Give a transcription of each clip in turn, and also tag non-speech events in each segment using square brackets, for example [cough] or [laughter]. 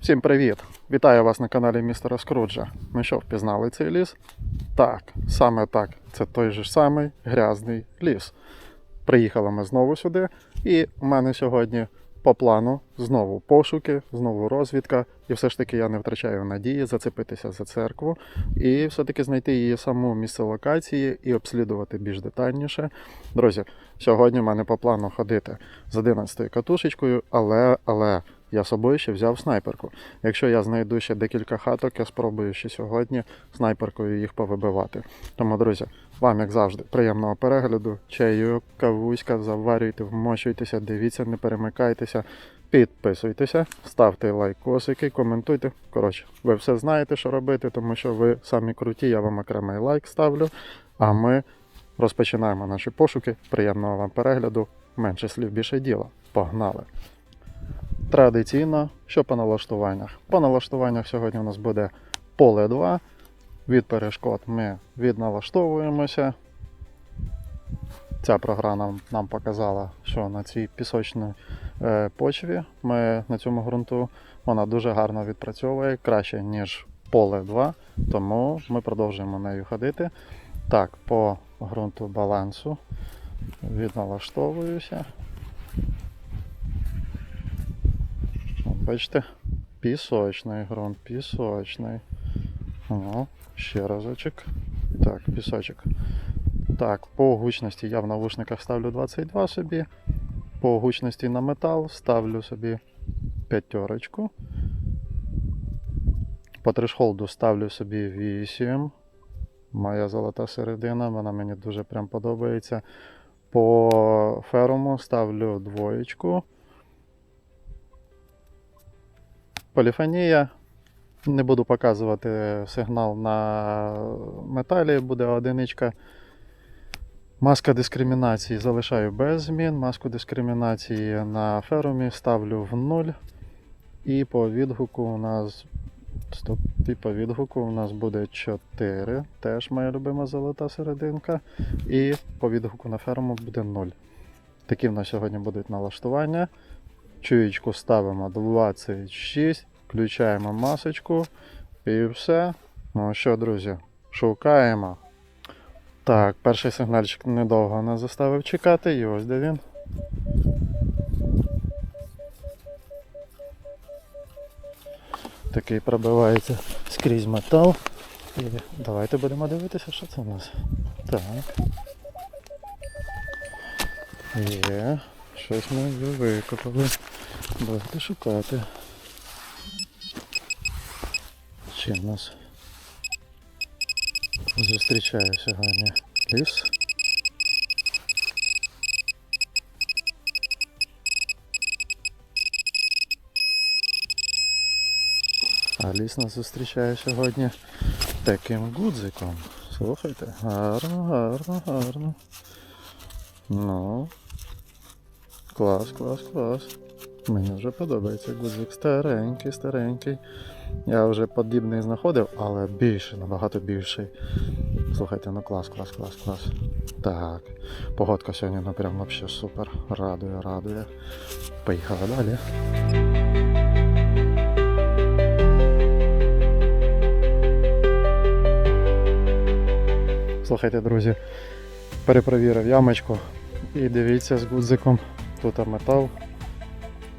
Всім привіт! Вітаю вас на каналі містера Скруджа. Ну що, впізнали цей ліс? Так, саме так. Це той же самий грязний ліс. Приїхали ми знову сюди, і у мене сьогодні по плану знову пошуки, знову розвідка. І все ж таки я не втрачаю надії зацепитися за церкву і все-таки знайти її саму місце локації і обслідувати більш детальніше. Друзі, сьогодні в мене по плану ходити з 11 катушечкою, але, але я з собою ще взяв снайперку. Якщо я знайду ще декілька хаток, я спробую ще сьогодні снайперкою їх повибивати. Тому, друзі, вам, як завжди, приємного перегляду, чаю, кавуська, заварюйте, вмощуйтеся, дивіться, не перемикайтеся, підписуйтеся, ставте лайкосики, коментуйте. Коротше, ви все знаєте, що робити, тому що ви самі круті, я вам окремий лайк ставлю. А ми розпочинаємо наші пошуки. Приємного вам перегляду. Менше слів, більше діла. Погнали! Традиційно, що по налаштуваннях? По налаштуваннях сьогодні у нас буде поле 2. Від перешкод ми відналаштовуємося. Ця програма нам показала, що на цій пісочній е, почві ми на цьому ґрунту вона дуже гарно відпрацьовує, краще, ніж поле 2, тому ми продовжуємо нею ходити. Так, по ґрунту балансу відналаштовуюся. Бачите, пісочний ґрунт, пісочний. Ну, ще разочок. Так, пісочок. Так, по гучності я в навушниках ставлю 22 собі. По гучності на метал ставлю собі п'ятерочку. По трешхолду ставлю собі 8. Моя золота середина, вона мені дуже прям подобається. По феруму ставлю двоєчку. Поліфонія. Не буду показувати сигнал на металі, буде одиничка. Маска дискримінації залишаю без змін. Маску дискримінації на ферумі ставлю в 0. І по відгуку у нас. Стоп, і по відгуку у нас буде 4. Теж моя любима золота серединка. І по відгуку на ферму буде 0. Такі в нас сьогодні будуть налаштування. Чуєчку ставимо 26, включаємо масочку і все. Ну що, друзі, шукаємо. Так, перший сигнальчик недовго нас заставив чекати, і ось де він. Такий пробивається скрізь метал. І давайте будемо дивитися, що це у нас. Так. Є. Щось ми викопали. Будете шукати. Чим нас зустрічає сьогодні ліс? А ліс нас зустрічає сьогодні таким гудзиком. Слухайте, гарно, гарно, гарно. Ну, Клас, клас, клас. Мені вже подобається гудзик. Старенький, старенький. Я вже подібний знаходив, але більше, набагато більший. Слухайте, ну клас, клас, клас, клас. Так. Погодка сьогодні ну прям вообще супер. Радує, радує. Поїхали далі. Слухайте, друзі, перепровірив ямочку і дивіться з гудзиком. Тут метал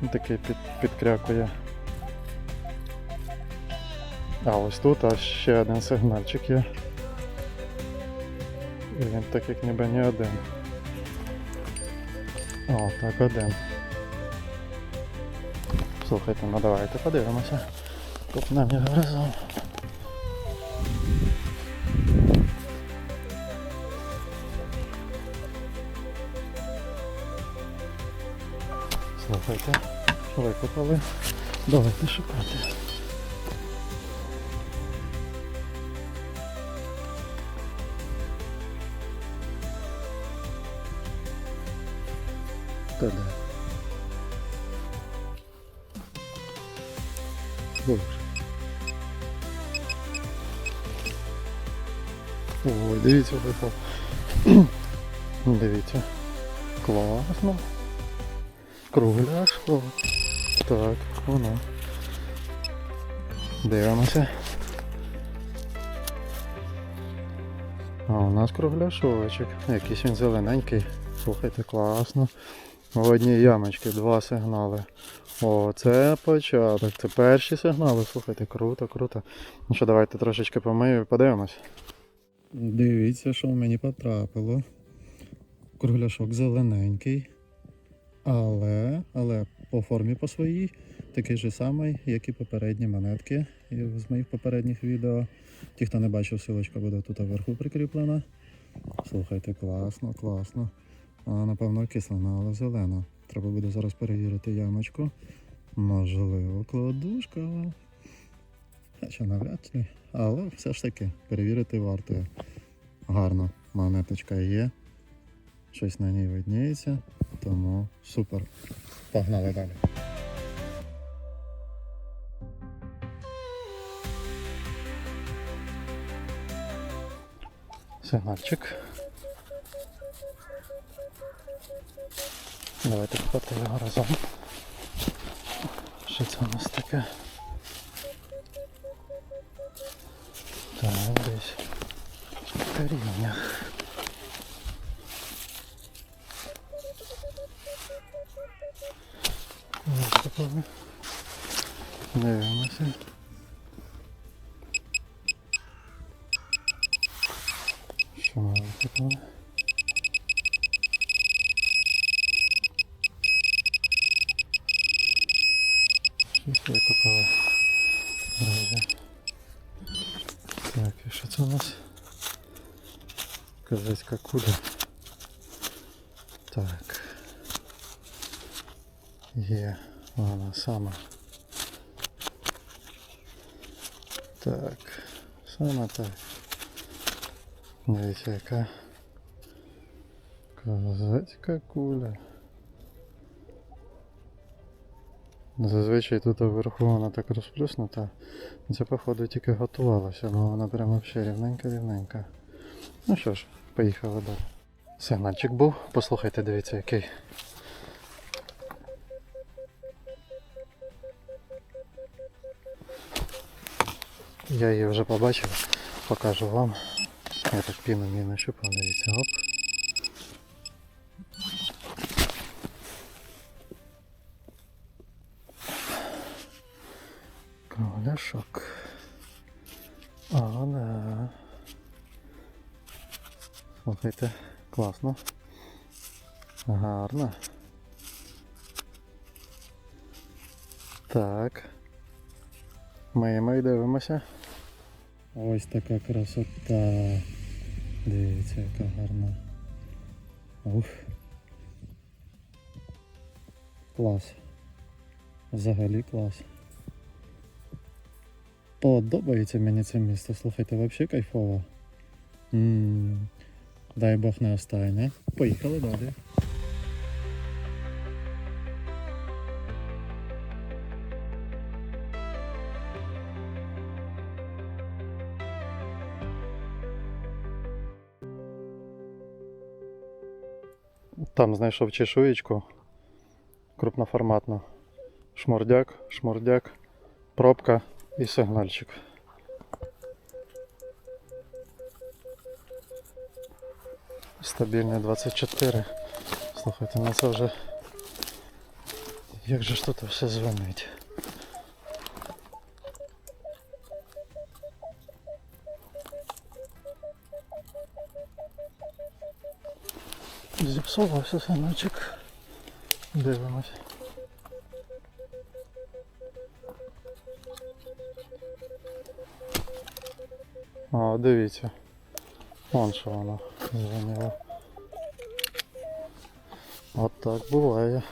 такий під, підкрякує. А ось тут аж ще один сигнальчик є. І він так як ніби не один. О, так один. Слухайте, ну давайте подивимося. Купнемо його разом. Слухайте, викопали. Давайте шукати. Та де? Боже. Ой, дивіться, випав. [clears throat] Дивіться. Класно. Кругляшко. Так, воно. Дивимося. А у нас кругляшочок. Якийсь він зелененький. Слухайте, класно. В одній ямочці два сигнали. О, це початок. Це перші сигнали. Слухайте, круто, круто. Ну що, давайте трошечки помию і подивимось. Дивіться, що в мені потрапило. Кругляшок зелененький. Але, але по формі по своїй такий же самий, як і попередні монетки з моїх попередніх відео. Ті, хто не бачив, силочка буде тут вверху прикріплена. Слухайте, класно, класно. Вона, напевно, окислена, але зелена. Треба буде зараз перевірити ямочку. Можливо, кладушка. Хоча навряд чи. Але все ж таки перевірити варто. Гарно, монеточка є. Щось на ній видніється. Тому супер. Погнали далі. Сигнальчик. Давайте купати його разом. Що це у нас таке? Так, десь коріння. Ось такого. Дивимося. Що ми такого? Щось я купила. Друзі. Так, і що це у нас? Козацька куля. Так. Є Вона сама. Так. Саме так. Дивіться, яка козацька куля. Зазвичай тут вверху вона так розплюснута. Це походу тільки готувалося, бо вона прямо взагалі рівненька-рівненька. Ну що ж, поїхали далі. Сигнальчик був, послухайте, дивіться який. Я її вже побачив, покажу вам. Я так піну не нащупав, дивіться, оп. Кругляшок. А, да. Слухайте, класно. Гарно. Так. Миємо і дивимося. Ось така красота. Дивіться, яка гарна. Ух. Клас. Взагалі клас. Подобається мені це місто. Слухайте, взагалі кайфово. м Дай Бог не остане. Поїхали далі. Там знайшов чешуєчку крупноформатну. Шмордяк, шмордяк, пробка і сигнальчик. Стабільний 24. Слухайте, на це вже. Як же ж тут все звенить? Зіпсувався синочок. Дивимось. А, дивіться. Вон що воно звеніло. От так буває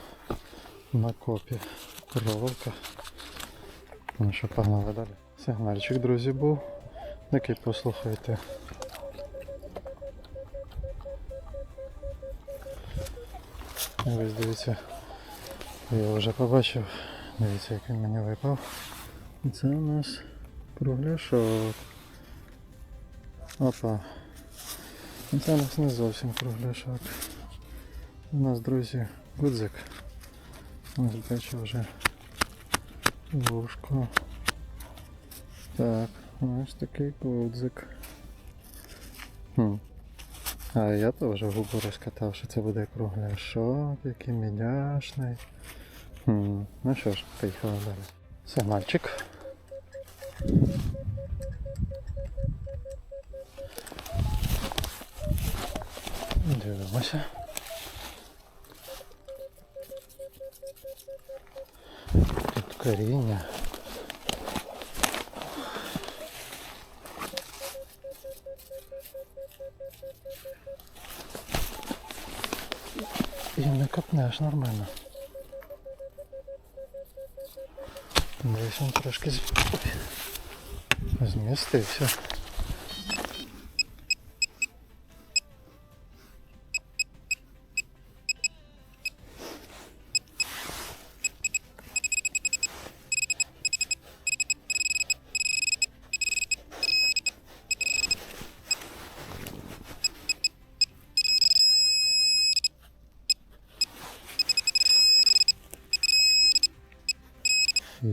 на копі. Кровавка. Ну що, погнали далі. Сигнальчик, друзі, був. Який послухайте. Ось дивіться. Я вже побачив. Дивіться, як він мені випав. Це у нас кругляшок. Опа. Це у нас не зовсім кругляшок. У нас, друзі, гудзик. Ось бачу вже вушко. Так, ось такий гудзик. Хм. А я теж губу розкатав, що це буде кругляшок, який мідяшний. Хм. Ну що ж, поїхали далі. Сигнальчик. Дивимося. Тут коріння. І не копнеш нормально. Десь він трошки с места и змістився.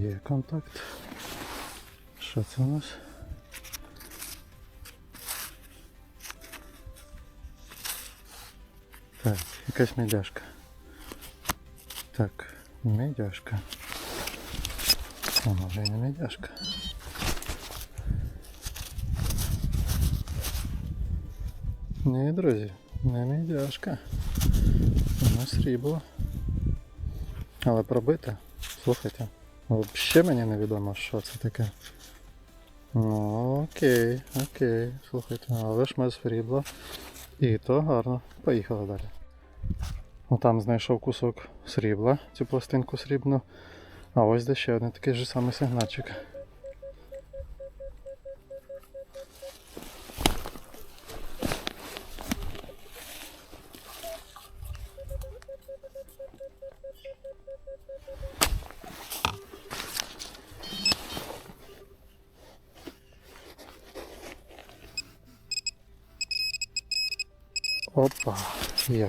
Є контакт. Що це у нас? Так, якась медяшка. Так, медяшка. А може і не медяшка. Ні, друзі, не медяшка. У нас срібло. Але пробите. Слухайте. Взагалі мені невідомо, що це таке. Ну, окей, окей, слухайте, але ж ми срібла. І то гарно. Поїхали далі. Ну там знайшов кусок срібла, цю пластинку срібну. А ось де ще один такий же самий сигнальчик.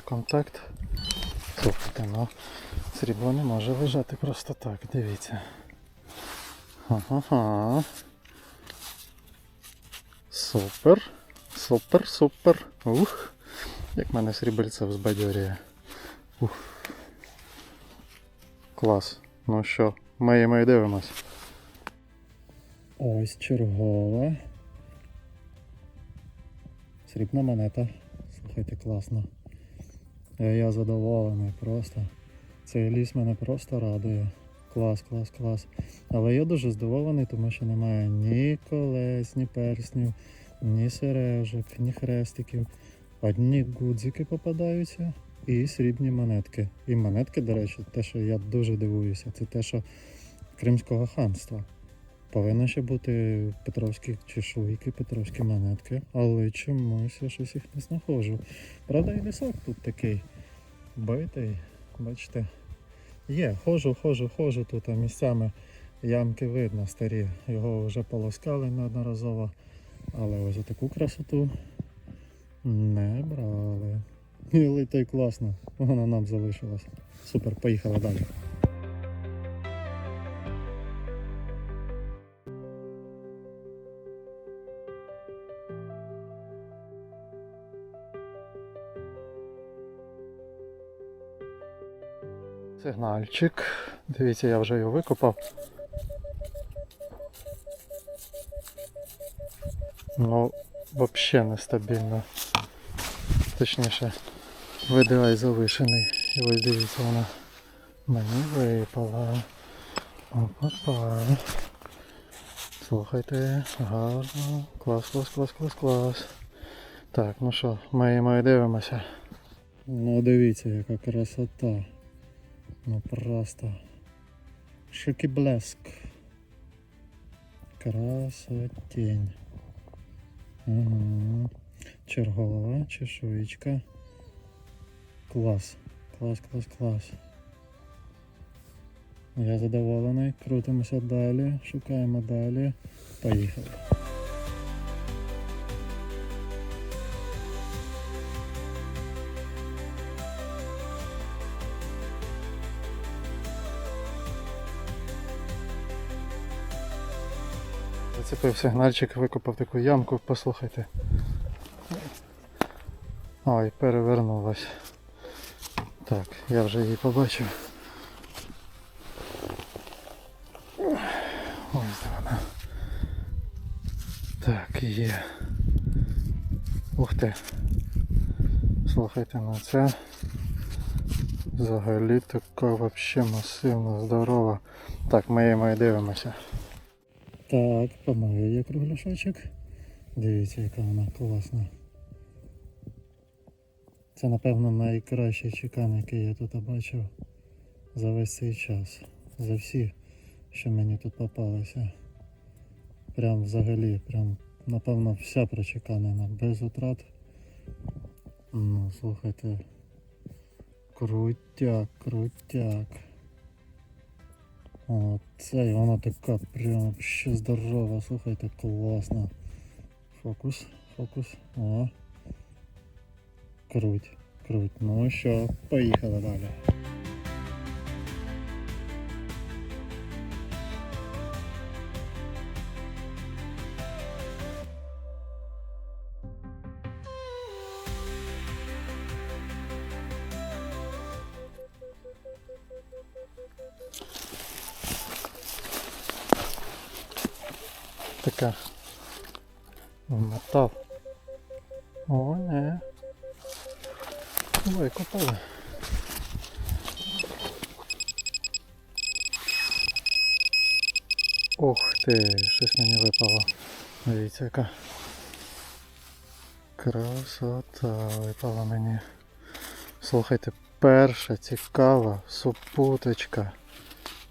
Контакт. Слухайте, ну срібло не може лежати просто так, дивіться. Ага. Супер. Супер, супер. Ух. Як мене срібельце взбадьорює. Ух. Клас. Ну що, миємо і дивимось. Ось чергова. Срібна монета. Слухайте, класно. Е, Я задоволений просто. Цей ліс мене просто радує. Клас, клас, клас. Але я дуже здивований, тому що немає ні колес, ні перснів, ні сережок, ні хрестиків. Одні гудзики попадаються і срібні монетки. І монетки, до речі, те, що я дуже дивуюся, це те, що Кримського ханства. Повинно ще бути петровські чешуйки, петровські монетки, але чомусь я щось їх не знаходжу. Правда, і лісок тут такий битий, бачите. Є, ходжу, ходжу, ходжу тут, а місцями ямки видно старі. Його вже полоскали неодноразово. Але ось таку красоту не брали. Але то й класно, вона нам залишилась. Супер, поїхали далі. Сигнальчик. Дивіться, я вже його викопав. Ну, взагалі нестабільно. Точніше, видивай завишений. І ось дивіться, вона мені випала. Опа-па. Слухайте, гарно. Клас, клас, клас, клас, клас. Так, ну що, маємо і дивимося. Ну дивіться, яка красота. Ну просто шики-блеск. Красотень. Угу. Чергова чешуєчка. Клас. Клас, клас, клас. Я задоволений. Крутимося далі, шукаємо далі. Поїхали. Зацепив сигнальчик, викопав таку ямку, послухайте. Ой, перевернулась. Так, я вже її побачив. Ось вона. Так, є. Ух ти. Слухайте, ну це взагалі така вообще масивна, здорова. Так, ми її дивимося. Так, помаю я кругляшочок. Дивіться, яка вона класна. Це, напевно, найкращий чекан, який я тут бачив за весь цей час. За всі, що мені тут попалися. Прям взагалі, прям, напевно, вся прочеканена, без утрат. Ну, слухайте. Крутяк, крутяк. О, і вона така прям ще здорова, слухайте, класно. Фокус, фокус. О. Круть, круть. Ну що, поїхали далі. Така. Метал. О, не. Викопали. Ох ти, щось мені випало. Дивіться яка. Красота випала мені. Слухайте, перша цікава супуточка.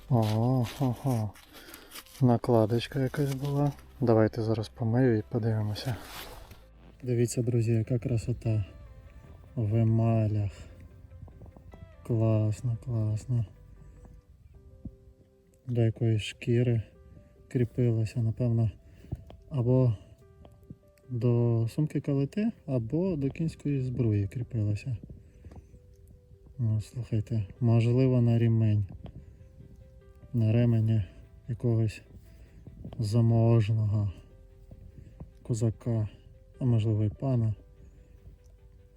Ого, ого. Накладочка якась була. Давайте зараз помию і подивимося. Дивіться, друзі, яка красота в емалях. Класно, класно. До якоїсь шкіри кріпилося, напевно, або до сумки калити, або до кінської збруї кріпилося. Ну, слухайте, можливо на рімень. На ремені якогось заможного козака, а можливо і пана.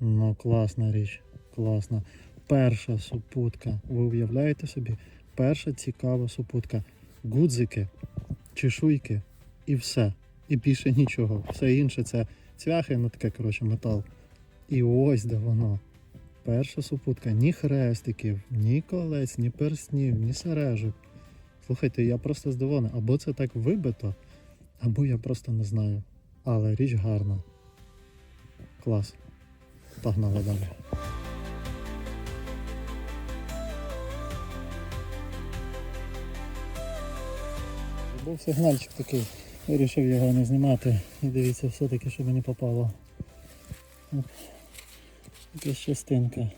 Ну, класна річ, класна. Перша супутка. Ви уявляєте собі? Перша цікава супутка. Гудзики, чешуйки і все. І більше нічого. Все інше це цвяхи, ну таке, коротше, метал. І ось де воно. Перша супутка. Ні хрестиків, ні колець, ні перснів, ні сережок. Слухайте, я просто здивований. Або це так вибито, або я просто не знаю. Але річ гарна. Клас. Погнали далі. Був сигнальчик такий, вирішив його не знімати. І дивіться, все-таки, що мені попало. Оп. Якась частинка.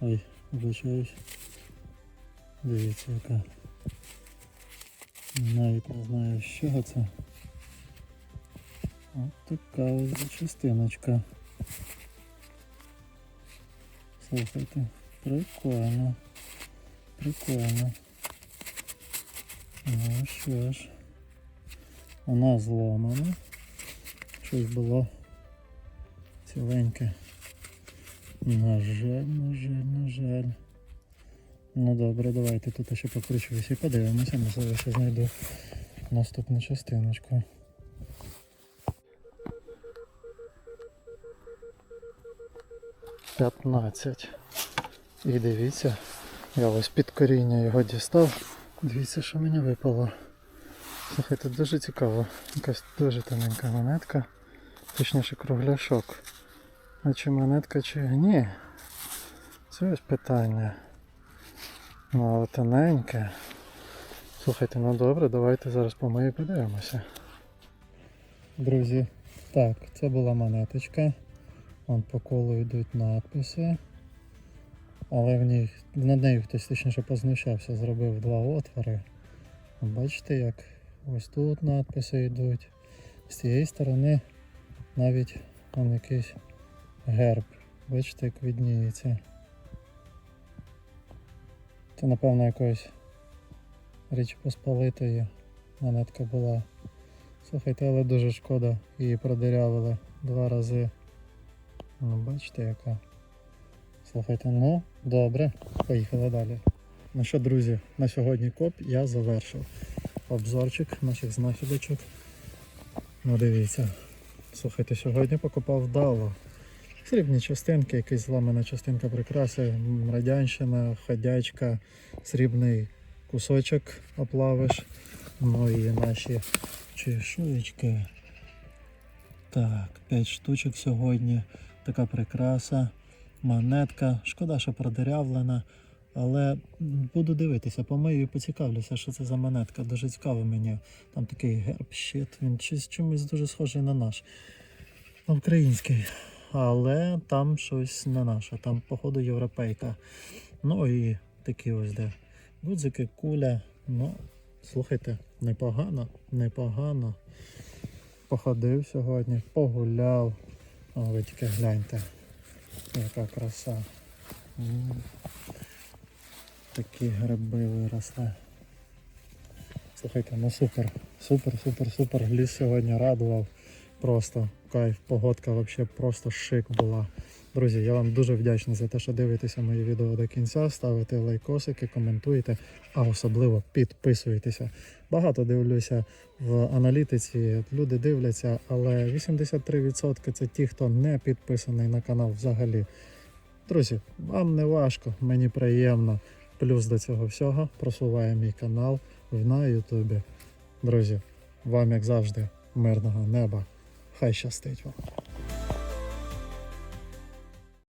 Ой, вибачаюсь. Дивіться яка. Навіть не знаю з чого це. От така ось частиночка. Слухайте, прикольно. Прикольно. Ну що ж. Вона зломана. Щось було ціленьке. На жаль, на жаль, на жаль. Ну добре, давайте тут ще покручуюся і подивимося, можливо, ще знайду наступну частиночку. П'ятнадцять. І дивіться, я ось під коріння його дістав. Дивіться, що мені випало. Слухайте, дуже цікаво. Якась дуже тоненька монетка. Точніше кругляшок. А чи монетка, чи ні? Це ось питання. Ну. Слухайте, ну добре, давайте зараз помию і подивимося. Друзі, так, це була монеточка. Вон по колу йдуть надписи. Але в ній, над нею хтось точніше познущався, зробив два отвори. Бачите, як ось тут надписи йдуть. З цієї сторони навіть он якийсь герб. Бачите, як відніється. Це напевно якоїсь Річ Посполитої монетка була Слухайте, але дуже шкода, її продирявили два рази. Ну, бачите, яка. Слухайте, ну, добре, поїхали далі. Ну що, друзі, на сьогодні коп я завершив. Обзорчик наших знахідочок. Ну дивіться. Слухайте, сьогодні покопав вдало. Срібні частинки, якась зламана частинка прикраси, радянщина, ходячка, срібний кусочок оплавиш. Ну і наші чешуєчки. Так, 5 штучок сьогодні. Така прикраса, монетка. Шкода, що продерявлена. Але буду дивитися, помию і поцікавлюся, що це за монетка. Дуже цікаво мені. Там такий герб, щит, він чимось, дуже схожий на наш. На український. Але там щось не наше, там, походу, європейка. Ну і такі ось де. Гудзики, куля. Ну, слухайте, непогано, непогано. Походив сьогодні, погуляв. О, ви тільки гляньте, яка краса. Такі гриби виросли. Слухайте, ну супер, супер, супер, супер. Ліс сьогодні радував. Просто кайф, погодка взагалі просто шик була. Друзі, я вам дуже вдячний за те, що дивитеся мої відео до кінця, ставите лайкосики, коментуєте, а особливо підписуєтеся. Багато дивлюся в аналітиці, люди дивляться, але 83% це ті, хто не підписаний на канал взагалі. Друзі, вам не важко, мені приємно. Плюс до цього всього просуває мій канал на Ютубі. Друзі, вам як завжди, мирного неба. Хай щастить вам.